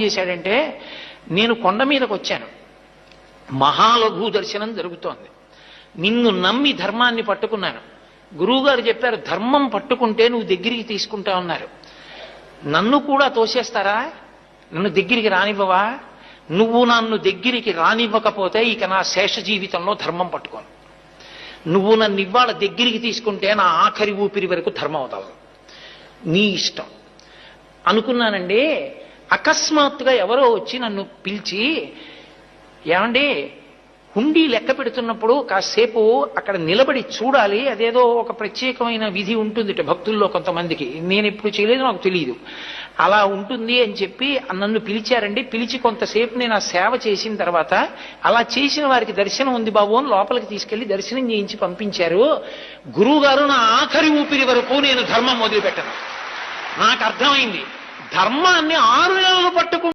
చేశాడంటే నేను కొండ మీదకి వచ్చాను మహాలఘు దర్శనం జరుగుతోంది. నిన్ను నమ్మి ధర్మాన్ని పట్టుకున్నాను. గురువుగారు చెప్పారు ధర్మం పట్టుకుంటే నువ్వు దగ్గరికి తీసుకుంటా ఉన్నారు నన్ను కూడా తోసేస్తారా? నన్ను దగ్గరికి రానివ్వవా? నువ్వు నన్ను దగ్గరికి రానివ్వకపోతే ఇక నా శేష జీవితంలో ధర్మం పట్టుకోను. నువ్వు నన్ను ఇవాళ దగ్గరికి తీసుకుంటే నా ఆఖరి ఊపిరి వరకు ధర్మం అవుతావు. నీ ఇష్టం. అనుకున్నానండి అకస్మాత్తుగా ఎవరో వచ్చి నన్ను పిలిచి ఏమండి హుండీ లెక్క పెడుతున్నప్పుడు కాసేపు అక్కడ నిలబడి చూడాలి. అదేదో ఒక ప్రత్యేకమైన విధి ఉంటుంది భక్తుల్లో కొంతమందికి. నేను ఎప్పుడు చేయలేదు నాకు తెలియదు అలా ఉంటుంది అని చెప్పి నన్ను పిలిచారండి. పిలిచి కొంతసేపు నేను ఆ సేవ చేసిన తర్వాత అలా చేసిన వారికి దర్శనం ఉంది బాబు అని లోపలికి తీసుకెళ్ళి దర్శనం చేయించి పంపించారు. గురువు గారు నా ఆఖరి ఊపిరి వరకు నేను ధర్మం మొదలుపెట్టను నాకు అర్థమైంది. ధర్మాన్ని ఆరు నెలలు పట్టుకు